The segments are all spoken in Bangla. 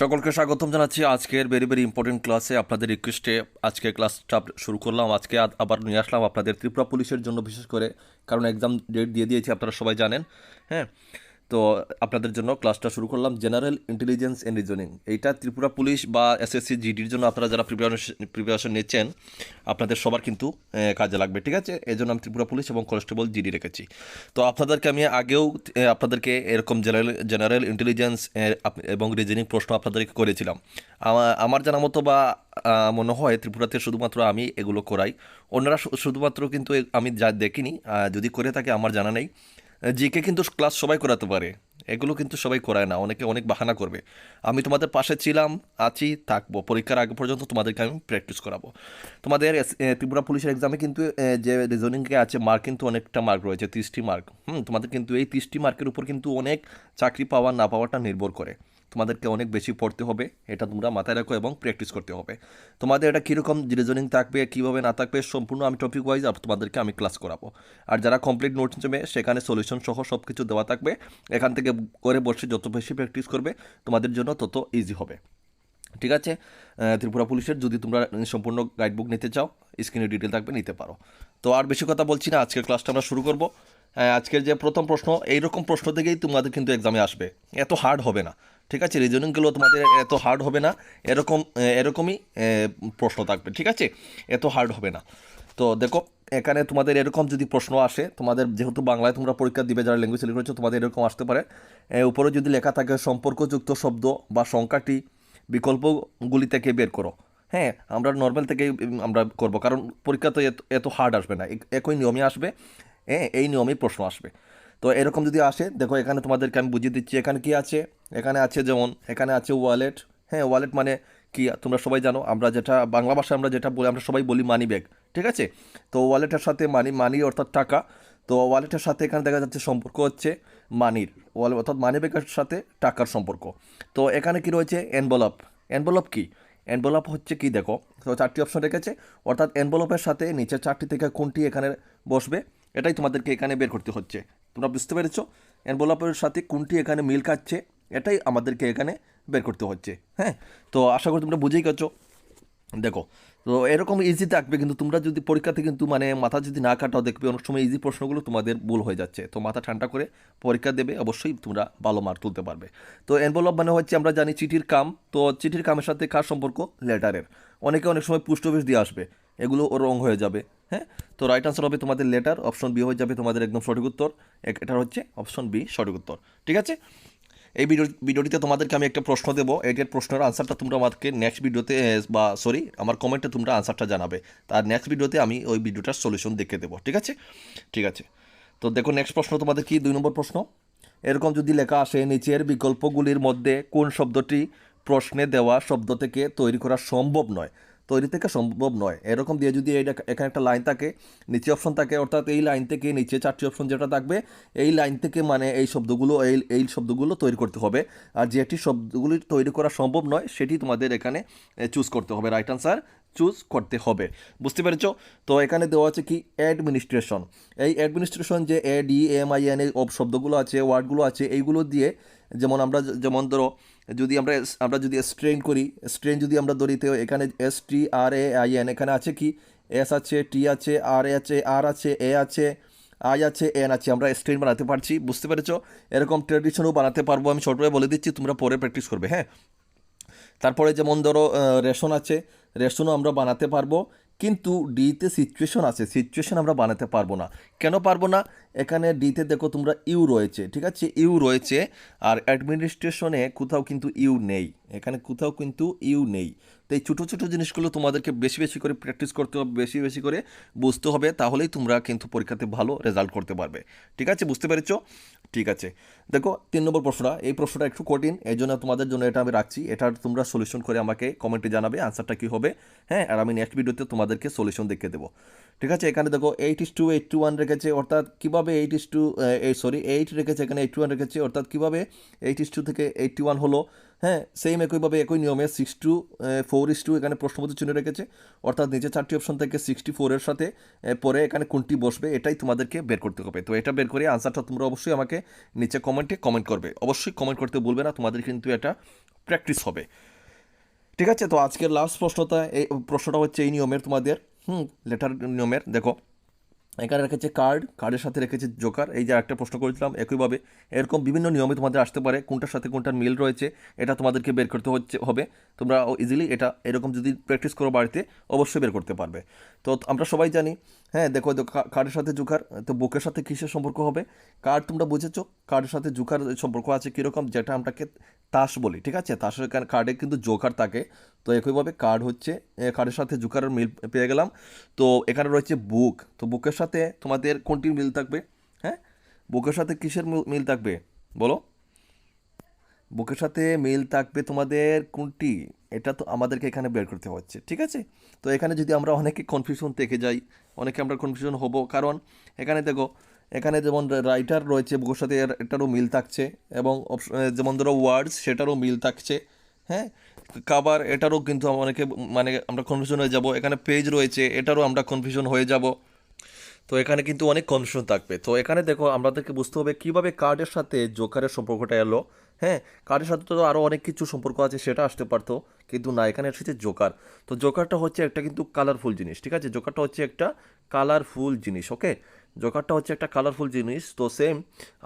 সকলকে স্বাগতম জানাচ্ছি আজকের ভেরি ভেরি ইম্পর্টেন্ট ক্লাসে আপনাদের রিকোয়েস্টে আজকের ক্লাসটা শুরু করলাম। আজকে আবার নিয়ে আসলাম আপনাদের ত্রিপুরা পুলিশের জন্য বিশেষ করে, কারণ এক্সাম ডেট দিয়ে দিয়েছি, আপনারা সবাই জানেন। হ্যাঁ? তো আপনাদের জন্য ক্লাসটা শুরু করলাম জেনারেল ইন্টেলিজেন্স অ্যান্ড রিজনিং এইটা ত্রিপুরা পুলিশ বা এসএসসি জিডির জন্য আপনারা যারা প্রিপারেশন প্রিপারেশন নিচ্ছেন, আপনাদের সবার কিন্তু কাজে লাগবে, ঠিক আছে? এই জন্য আমি ত্রিপুরা পুলিশ এবং কনস্টেবল জিডি রেখেছি। তো আপনাদেরকে আমি আগেও আপনাদেরকে এরকম জেনারেল জেনারেল ইন্টেলিজেন্স এবং রিজনিং প্রশ্ন আপনাদেরকে করেছিলাম। আমার জানা মতো বা মনে হয় ত্রিপুরাতে শুধুমাত্র আমি এগুলো করাই। অন্যরা শুধুমাত্র কিন্তু আমি যা দেখিনি যদি করে থাকে আমার জানা নেই। জিকে কিন্তু ক্লাস সবাই করাতে পারে। এগুলো কিন্তু সবাই করায় না, অনেকে অনেক বাহানা করবে। আমি তোমাদের পাশে ছিলাম, আছি, থাকব। পরীক্ষার আগে পর্যন্ত তোমাদেরকে আমি প্র্যাকটিস করাবো। তোমাদের ত্রিপুরা পুলিশের এক্সামে কিন্তু যে রিজনিংয়ে আছে মার্ক কিন্তু অনেকটা মার্ক রয়েছে, তিরিশটি মার্ক হুম, তোমাদের কিন্তু এই তিরিশটি মার্কের উপর কিন্তু অনেক চাকরি পাওয়া, না পাওয়াটা নির্ভর করে। তোমাদেরকে অনেক বেশি পড়তে হবে। এটা তোমরা মাথায় রাখো এবং প্র্যাকটিস করতে হবে। তোমাদের এটা কীরকম রিজনিং থাকবে, কীভাবে না থাকবে, সম্পূর্ণ আমি টপিক ওয়াইজ তোমাদেরকে আমি ক্লাস করাবো। আর যারা কমপ্লিট নোটস নেবে, সেখানে সলিউশন সহ সব কিছু দেওয়া থাকবে। এখান থেকে করে বসে যত বেশি প্র্যাকটিস করবে, তোমাদের জন্য তত ইজি হবে। ঠিক আছে? ত্রিপুরা পুলিশের যদি তোমরা সম্পূর্ণ গাইডবুক নিতে চাও স্ক্রিনে ডিটেল থাকবে, নিতে পারো। তো আর বেশি কথা বলছি না, আজকের ক্লাসটা আমরা শুরু করব। আজকের যে প্রথম প্রশ্ন, এইরকম প্রশ্ন থেকেই তোমাদের কিন্তু এক্সামে আসবে। এত হার্ড হবে না। ঠিক আছে? রিজনিংগুলো তোমাদের এত হার্ড হবে না। এরকম, এরকমই প্রশ্ন থাকবে, ঠিক আছে? এত হার্ড হবে না। তো দেখো, এখানে তোমাদের এরকম যদি প্রশ্ন আসে, তোমাদের যেহেতু বাংলায় তোমরা পরীক্ষা দিবে, যারা ল্যাঙ্গুয়েজ সিলেক্ট করেছ তোমাদের এরকম আসতে পারে। উপরে যদি লেখা থাকে, সম্পর্কযুক্ত শব্দ বা সংখ্যাটি বিকল্পগুলি থেকে বের করো। হ্যাঁ আমরা নর্মাল থেকে আমরা করব, কারণ পরীক্ষা তো এত হার্ড আসবে না। একই নিয়মে আসবে। হ্যাঁ এই নিয়মেই প্রশ্ন আসবে। তো এরকম যদি আসে, দেখো এখানে তোমাদেরকে আমি বুঝিয়ে দিচ্ছি, এখানে কি আছে? এখানে আছে যেমন, এখানে আছে ওয়ালেট হ্যাঁ ওয়ালেট মানে কি? তোমরা সবাই জানো, আমরা যেটা, বাংলা ভাষায় আমরা যেটা বলি, আমরা সবাই বলি মানি ব্যাগ ঠিক আছে? তো ওয়ালেটের সাথে মানি মানি অর্থাৎ টাকা, তো ওয়ালেটের সাথে এখানে দেখা যাচ্ছে সম্পর্ক হচ্ছে মানির ওয়ালেট অর্থাৎ মানি ব্যাগের সাথে টাকার সম্পর্ক। তো এখানে কি রয়েছে? এনভেলপ এনভেলপ কি? এনভেলপ হচ্ছে কি দেখো? তো চারটি অপশন রেখেছে, অর্থাৎ এনভেলপের সাথে নিচে চারটি থেকে কোনটি এখানে বসবে? এটাই তোমাদেরকে এখানে বের করতে হচ্ছে। তোমরা বুঝতে পেরেছ? এনভেলপের সাথে কোনটি এখানে মিল খাচ্ছে? এটাই আমাদেরকে এখানে বের করতে হচ্ছে হ্যাঁ? তো আশা করি তোমরা বুঝেই গেছো। দেখো, তো এরকম ইজি থাকবে, কিন্তু তোমরা যদি পরীক্ষাতে কিন্তু মানে মাথা যদি না কাটাও, দেখবে অনেক সময় ইজি প্রশ্নগুলো তোমাদের ভুল হয়ে যাচ্ছে। তো মাথা ঠান্ডা করে পরীক্ষা দেবে, অবশ্যই তোমরা ভালো মার্ক তুলতে পারবে। তো এনভেলপ মানে হচ্ছে আমরা জানি চিঠির কাম, তো চিঠির কামের সাথে কার সম্পর্ক? লেটারের অনেকে অনেক সময় পোস্ট অফিস দিয়ে আসবে, এগুলো রং হয়ে যাবে। হ্যাঁ? তো রাইট আনসার হবে তোমাদের লেটার অপশন বি হয়ে যাবে তোমাদের একদম সঠিক উত্তর। এটা হচ্ছে অপশন বি সঠিক উত্তর। ঠিক আছে? এই ভিডিও ভিডিওটিতে তোমাদেরকে আমি একটা প্রশ্ন দেবো। এটার প্রশ্নের আনসারটা তোমরা আমাকে নেক্সট ভিডিওতে বা সরি আমার কমেন্টে তোমরা আনসারটা জানাবে। তার নেক্সট ভিডিওতে আমি ওই ভিডিওটার সলিউশন দেখে দেবো। ঠিক আছে? ঠিক আছে। তো দেখো নেক্সট প্রশ্ন তোমাদের কি? দুই নম্বর প্রশ্ন। এরকম যদি লেখা আসে, নিচের বিকল্পগুলির মধ্যে কোন শব্দটি প্রশ্নে দেওয়া শব্দ থেকে তৈরি করা সম্ভব নয়? তৈরি থেকে সম্ভব নয়। এরকম দিয়ে যদি এইটা এখানে একটা লাইন থাকে, নিচে অপশন থাকে, অর্থাৎ এই লাইন থেকে নিচে চারটি অপশন যেটা থাকবে, এই লাইন থেকে মানে এই শব্দগুলো, এই এই শব্দগুলো তৈরি করতে হবে। আর যেটি শব্দগুলি তৈরি করা সম্ভব নয়, সেটি তোমাদের এখানে চুজ করতে হবে রাইট আনসার চুজ করতে হবে। বুঝতে পেরেছ? তো এখানে দেওয়া আছে কি? অ্যাডমিনিস্ট্রেশন। এই অ্যাডমিনিস্ট্রেশন যে A, D, M, I, N এই শব্দগুলো আছে, ওয়ার্ডগুলো আছে, এইগুলো দিয়ে যেমন আমরা যেমন ধরো, যদি আমরা আমরা যদি স্ট্রেন করি, স্ট্রেন যদি আমরা ধরি, তো এখানে S, T, R, A, I, N, এখানে আছে কি? এস আছে, টি আছে, আর, এ আছে, আর আছে, এ আছে, আই আছে, এন আছে। আমরা স্ট্রেন বানাতে পারছি, বুঝতে পেরেছ? এরকম ট্রেডিশনও বানাতে পারব আমি ছোটভাবে বলে দিচ্ছি, তোমরা পরে প্র্যাকটিস করবে হ্যাঁ? তারপরে যেমন ধরো রেশন আছে রেশনও আমরা বানাতে পারব, কিন্তু ডিতে সিচুয়েশন আছে সিচুয়েশন আমরা বানাতে পারব না। কেন পারব না? এখানে ডিতে দেখো তোমরা ইউ রয়েছে, ঠিক আছে? ইউ রয়েছে, আর অ্যাডমিনিস্ট্রেশনে কোথাও কিন্তু ইউ নেই। এখানে কোথাও কিন্তু ইউ নেই। তো এই ছোটো ছোটো জিনিসগুলো তোমাদেরকে বেশি বেশি করে প্র্যাকটিস করতে হবে, বেশি বেশি করে বুঝতে হবে, তাহলেই তোমরা কিন্তু পরীক্ষাতে ভালো রেজাল্ট করতে পারবে। ঠিক আছে? বুঝতে পেরেছ? ঠিক আছে। দেখো, তিন নম্বর প্রশ্নটা, এই প্রশ্নটা একটু কঠিন এই জন্য তোমাদের জন্য এটা আমি রাখছি। এটার তোমরা সলিউশন করে আমাকে কমেন্টে জানাবে আনসারটা কী হবে হ্যাঁ? আর আমি নেক্সট ভিডিওতে তোমাদেরকে সলিউশন দেখে দেবো। ঠিক আছে? এখানে দেখো eight is two eight two one রেখেছে, অর্থাৎ কীভাবে eight is two sorry eight রেখেছে, এখানে এইট টু ওয়ান রেখেছে, অর্থাৎ কীভাবে এইট ইস টু থেকে এইটটি ওয়ান হলো হ্যাঁ সেম একইভাবে একই নিয়মে six two four is two এখানে প্রশ্নবোধ চিহ্ন রেখেছে। অর্থাৎ নিচে চারটি অপশন থেকে সিক্সটি ফোরের সাথে পরে এখানে কোনটি বসবে এটাই তোমাদেরকে বের করতে হবে। তো এটা বের করে আনসারটা তোমরা অবশ্যই আমাকে নিচে কমেন্টে কমেন্ট করবে। অবশ্যই কমেন্ট করতে বলবে না, তোমাদের কিন্তু এটা প্র্যাকটিস হবে। ঠিক আছে, তো আজকের লাস্ট প্রশ্নটা, এই প্রশ্নটা হচ্ছে এই নিয়মের তোমাদের। হুম লেটার নিয়মের, দেখো। এখানে রেখেছে কার্ড কার্ডের সাথে রেখেছে জোকার এই যে একটা প্রশ্ন করেছিলাম, একইভাবে এরকম বিভিন্ন নিয়মে তোমাদের আসতে পারে, কোনটার সাথে কোনটার মিল রয়েছে, এটা তোমাদেরকে বের করতে হচ্ছে, হবে। তোমরা ইজিলি এটা এরকম যদি প্র্যাকটিস করো বাড়িতে, অবশ্যই বের করতে পারবে। তো আমরা সবাই জানি হ্যাঁ দেখো কার্ডের সাথে জোকার? তো বুকের সাথে কিসের সম্পর্ক হবে? কার্ড তোমরা বুঝেছ? কার্ডের সাথে জোকার সম্পর্ক আছে কীরকম? যেটা আমরাকে তাস বলি, ঠিক আছে? তাসের কার- কার্ডে কিন্তু জোকার থাকে। তো একইভাবে কার্ড হচ্ছে কার্ডের সাথে জোকারের মিল পেয়ে গেলাম। তো এখানে রয়েছে বুক। তো বুকের সাথে তোমাদের কোনটির মিল থাকবে? হ্যাঁ? বুকের সাথে কিসের মিল থাকবে? বলো। বুকের সাথে মিল থাকবে তোমাদের কোনটি? এটা তো আমাদেরকে এখানে বের করতে হচ্ছে, ঠিক আছে? তো এখানে যদি আমরা অনেকে কনফিউশন থেকে যাই অনেকে আমরা কনফিউশন হব। কারণ এখানে দেখো, এখানে যেমন রাইটার রয়েছে বুকের সাথে এটারও মিল থাকছে এবং যেমন ধরো ওয়ার্ডস সেটারও মিল থাকছে হ্যাঁ? কাবার এটারও কিন্তু অনেকে মানে আমরা কনফিউশন হয়ে যাব। এখানে পেজ রয়েছে, এটারও আমরা কনফিউশন হয়ে যাব। তো এখানে কিন্তু অনেক কনফিউশন থাকবে। তো এখানে দেখো আমাদেরকে বুঝতে হবে কীভাবে কার্ডের সাথে জোকারের সম্পর্কটা এলো। হ্যাঁ কার্ডের সাথে তো আরও অনেক কিছু সম্পর্ক আছে, সেটা আসতে পারতো। কিন্তু না, এখানে এসেছে জোকার তো জোকারটা হচ্ছে একটা কিন্তু কালারফুল জিনিস, ঠিক আছে? জোকারটা হচ্ছে একটা কালারফুল জিনিস ওকে জোকারটা হচ্ছে একটা কালারফুল জিনিস। তো সেম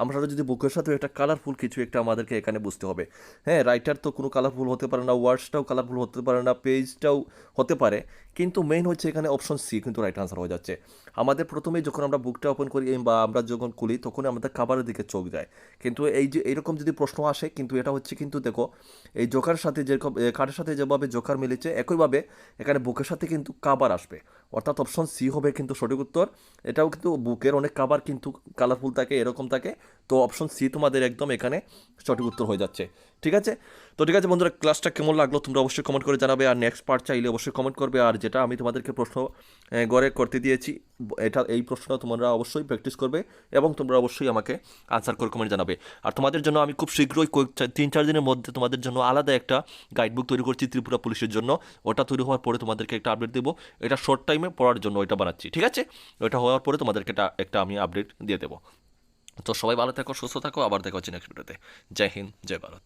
আমরা যদি বুকের সাথে একটা কালারফুল কিছু একটা আমাদেরকে এখানে বুঝতে হবে। হ্যাঁ রাইটার তো কোনো কালারফুল হতে পারে না ওয়ার্ডসটাও কালারফুল হতে পারে না পেজটাও হতে পারে। কিন্তু মেইন হচ্ছে এখানে অপশন সি কিন্তু রাইট আনসার হয়ে যাচ্ছে। আমাদের প্রথমেই যখন আমরা বুকটা ওপেন করি বা আমরা যখন খুলি তখন আমাদের খাবারের দিকে চোখ যায়। কিন্তু এই যে এইরকম যদি প্রশ্ন আসে কিন্তু এটা হচ্ছে কিন্তু দেখো এই জোকার সাথে যেরকম এ, কার্ডের সাথে যেভাবে জোকার মিলেছে একইভাবে এখানে বুকের সাথে কিন্তু কাবার আসবে। অর্থাৎ অপশন সি হবে কিন্তু সঠিক উত্তর। এটাও কিন্তু বুকের অনেক কাবার কিন্তু কালারফুল থাকে এরকম থাকে। তো অপশন সি তোমাদের একদম এখানে সঠিক উত্তর হয়ে যাচ্ছে। ঠিক আছে? তো ঠিক আছে বন্ধুরা ক্লাসটা কেমন লাগল তোমরা অবশ্যই কমেন্ট করে জানাবে আর নেক্সট পার্ট চাইলে অবশ্যই কমেন্ট করবে আর যেটা আমি তোমাদেরকে প্রশ্ন গড়ে করতে দিয়েছি এটা এই প্রশ্ন তোমরা অবশ্যই প্র্যাকটিস করবে এবং তোমরা অবশ্যই আমাকে আনসার করে কমেন্ট জানাবে। আর তোমাদের জন্য আমি খুব শীঘ্রই তিন চার দিনের মধ্যে তোমাদের জন্য আলাদা একটা গাইডবুক তৈরি করছি ত্রিপুরা পুলিশের জন্য। ওটা তৈরি হওয়ার পরে তোমাদেরকে একটা আপডেট দেবো। এটা শর্ট টাইমে পড়ার জন্য ওইটা বানাচ্ছি, ঠিক আছে? ওটা হওয়ার পরে তোমাদেরকে এটা, একটা আমি আপডেট দিয়ে দেবো। তো সবাই ভালো থাকো, সুস্থ থাকো, আবার দেখা হচ্ছে নেক্সট ভিডিওতে জয় হিন্দ, জয় ভারত।